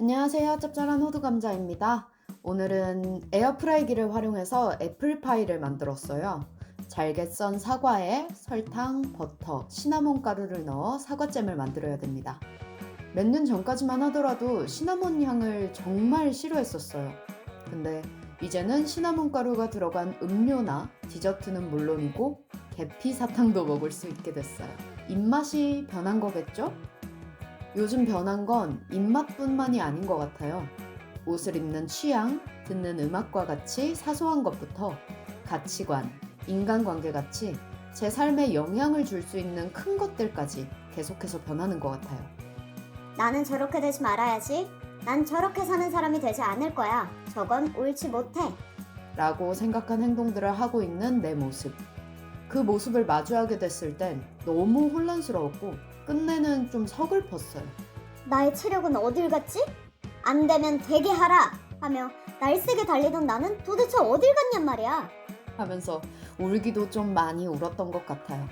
안녕하세요. 짭짤한 호두 감자입니다. 오늘은 에어프라이기를 활용해서 애플파이를 만들었어요. 잘게 썬 사과에 설탕, 버터, 시나몬 가루를 넣어 사과잼을 만들어야 됩니다. 몇 년 전까지만 하더라도 시나몬 향을 정말 싫어했었어요. 근데 이제는 시나몬 가루가 들어간 음료나 디저트는 물론이고 계피 사탕도 먹을 수 있게 됐어요. 입맛이 변한 거겠죠? 요즘 변한 건 입맛뿐만이 아닌 것 같아요. 옷을 입는 취향, 듣는 음악과 같이 사소한 것부터 가치관, 인간관계 같이 제 삶에 영향을 줄 수 있는 큰 것들까지 계속해서 변하는 것 같아요. 나는 저렇게 되지 말아야지. 난 저렇게 사는 사람이 되지 않을 거야. 저건 옳지 못해. 라고 생각한 행동들을 하고 있는 내 모습. 그 모습을 마주하게 됐을 땐 너무 혼란스러웠고 끝내는 좀 서글펐어요. 나의 체력은 어딜 갔지? 안 되면 되게 하라! 하며 날쌔게 달리던 나는 도대체 어딜 갔냔 말이야. 하면서 울기도 좀 많이 울었던 것 같아요.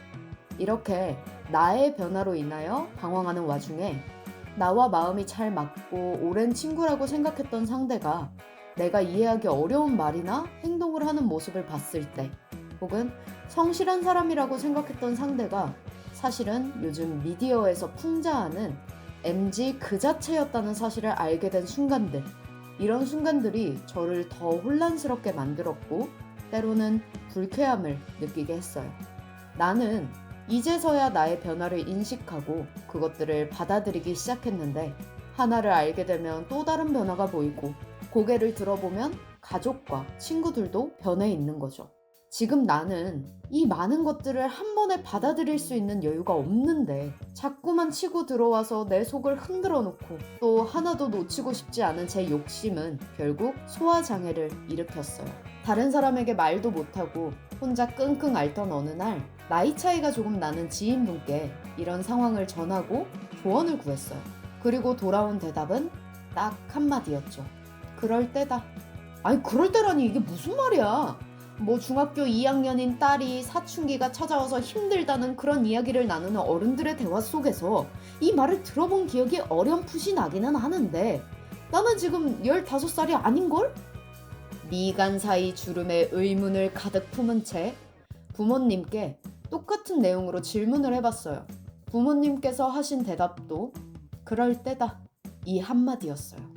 이렇게 나의 변화로 인하여 방황하는 와중에 나와 마음이 잘 맞고 오랜 친구라고 생각했던 상대가 내가 이해하기 어려운 말이나 행동을 하는 모습을 봤을 때 혹은 성실한 사람이라고 생각했던 상대가 사실은 요즘 미디어에서 풍자하는 MG 그 자체였다는 사실을 알게 된 순간들 이런 순간들이 저를 더 혼란스럽게 만들었고 때로는 불쾌함을 느끼게 했어요. 나는 이제서야 나의 변화를 인식하고 그것들을 받아들이기 시작했는데 하나를 알게 되면 또 다른 변화가 보이고 고개를 들어보면 가족과 친구들도 변해 있는 거죠. 지금 나는 이 많은 것들을 한 번에 받아들일 수 있는 여유가 없는데 자꾸만 치고 들어와서 내 속을 흔들어 놓고 또 하나도 놓치고 싶지 않은 제 욕심은 결국 소화장애를 일으켰어요. 다른 사람에게 말도 못하고 혼자 끙끙 앓던 어느 날 나이 차이가 조금 나는 지인분께 이런 상황을 전하고 조언을 구했어요. 그리고 돌아온 대답은 딱 한마디였죠. 그럴 때다. 아니 그럴 때라니 이게 무슨 말이야? 뭐 중학교 2학년인 딸이 사춘기가 찾아와서 힘들다는 그런 이야기를 나누는 어른들의 대화 속에서 이 말을 들어본 기억이 어렴풋이 나기는 하는데 나는 지금 15살이 아닌걸? 미간 사이 주름에 의문을 가득 품은 채 부모님께 똑같은 내용으로 질문을 해봤어요. 부모님께서 하신 대답도 그럴 때다. 이 한마디였어요.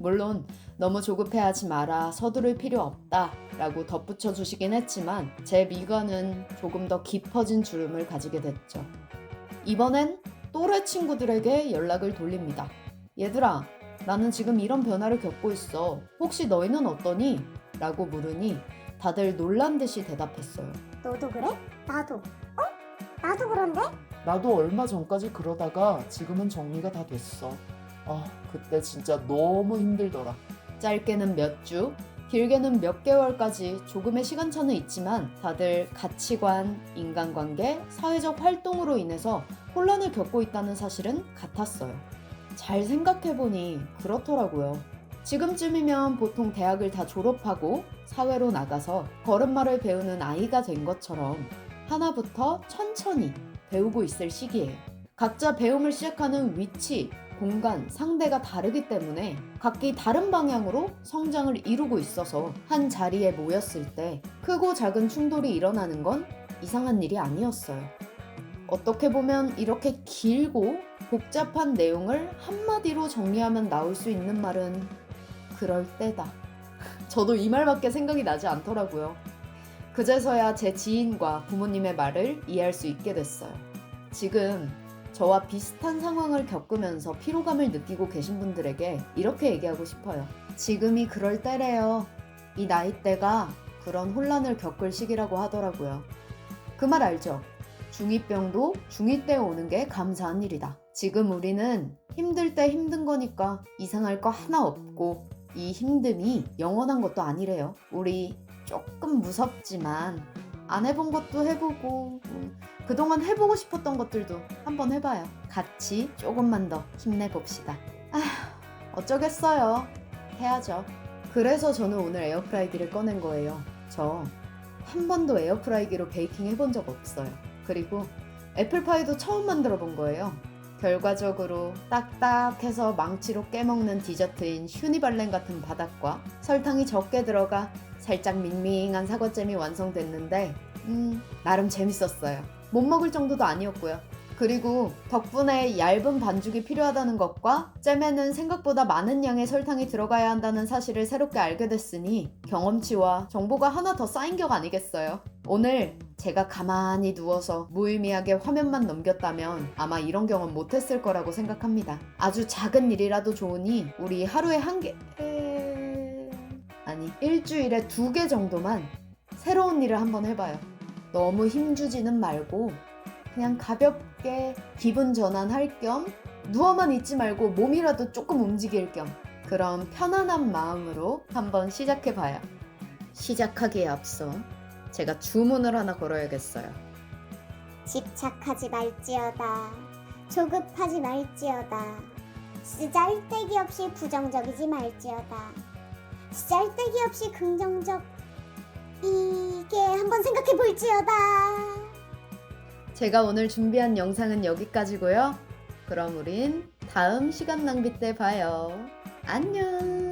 물론 너무 조급해하지 마라, 서두를 필요 없다 라고 덧붙여 주시긴 했지만 제 미간은 조금 더 깊어진 주름을 가지게 됐죠. 이번엔 또래 친구들에게 연락을 돌립니다. 얘들아, 나는 지금 이런 변화를 겪고 있어. 혹시 너희는 어떠니? 라고 물으니 다들 놀란 듯이 대답했어요. 너도 그래? 나도. 어? 나도 그런데? 나도 얼마 전까지 그러다가 지금은 정리가 다 됐어. 아, 그때 진짜 너무 힘들더라. 짧게는 몇 주, 길게는 몇 개월까지 조금의 시간차는 있지만 다들 가치관, 인간관계, 사회적 활동으로 인해서 혼란을 겪고 있다는 사실은 같았어요. 잘 생각해보니 그렇더라고요. 지금쯤이면 보통 대학을 다 졸업하고 사회로 나가서 걸음마를 배우는 아이가 된 것처럼 하나부터 천천히 배우고 있을 시기예요. 각자 배움을 시작하는 위치, 공간, 상대가 다르기 때문에 각기 다른 방향으로 성장을 이루고 있어서 한 자리에 모였을 때 크고 작은 충돌이 일어나는 건 이상한 일이 아니었어요. 어떻게 보면 이렇게 길고 복잡한 내용을 한마디로 정리하면 나올 수 있는 말은 그럴 때다. 저도 이 말밖에 생각이 나지 않더라고요. 그제서야 제 지인과 부모님의 말을 이해할 수 있게 됐어요. 지금 저와 비슷한 상황을 겪으면서 피로감을 느끼고 계신 분들에게 이렇게 얘기하고 싶어요. 지금이 그럴 때래요. 이 나이대가 그런 혼란을 겪을 시기라고 하더라고요. 그 말 알죠? 중2병도 중2 때 오는 게 감사한 일이다. 지금 우리는 힘들 때 힘든 거니까 이상할 거 하나 없고 이 힘듦이 영원한 것도 아니래요. 우리 조금 무섭지만 안 해본 것도 해보고 음, 그동안 해보고 싶었던 것들도 한번 해봐요. 같이 조금만 더 힘내봅시다. 아휴, 어쩌겠어요. 해야죠. 그래서 저는 오늘 에어프라이기를 꺼낸 거예요. 저 한 번도 에어프라이기로 베이킹 해본 적 없어요. 그리고 애플파이도 처음 만들어 본 거예요. 결과적으로 딱딱해서 망치로 깨먹는 디저트인 슈니발렌 같은 바닥과 설탕이 적게 들어가 살짝 밍밍한 사과잼이 완성됐는데 음 나름 재밌었어요. 못 먹을 정도도 아니었고요. 그리고 덕분에 얇은 반죽이 필요하다는 것과 잼에는 생각보다 많은 양의 설탕이 들어가야 한다는 사실을 새롭게 알게 됐으니 경험치와 정보가 하나 더 쌓인 격 아니겠어요. 오늘 제가 가만히 누워서 무의미하게 화면만 넘겼다면 아마 이런 경험 못했을 거라고 생각합니다. 아주 작은 일이라도 좋으니 우리 하루에 한 개... 에... 아니 일주일에 두 개 정도만 새로운 일을 한번 해봐요. 너무 힘주지는 말고 그냥 가볍게 기분 전환할 겸 누워만 있지 말고 몸이라도 조금 움직일 겸 그런 편안한 마음으로 한번 시작해봐요. 시작하기에 앞서 제가 주문을 하나 걸어야겠어요. 집착하지 말지어다. 조급하지 말지어다. 쓰잘데기 없이 부정적이지 말지어다. 쓰잘데기 없이 긍정적. 이게 한번 생각해 볼지어다. 제가 오늘 준비한 영상은 여기까지고요. 그럼 우린 다음 시간 낭비 때 봐요. 안녕!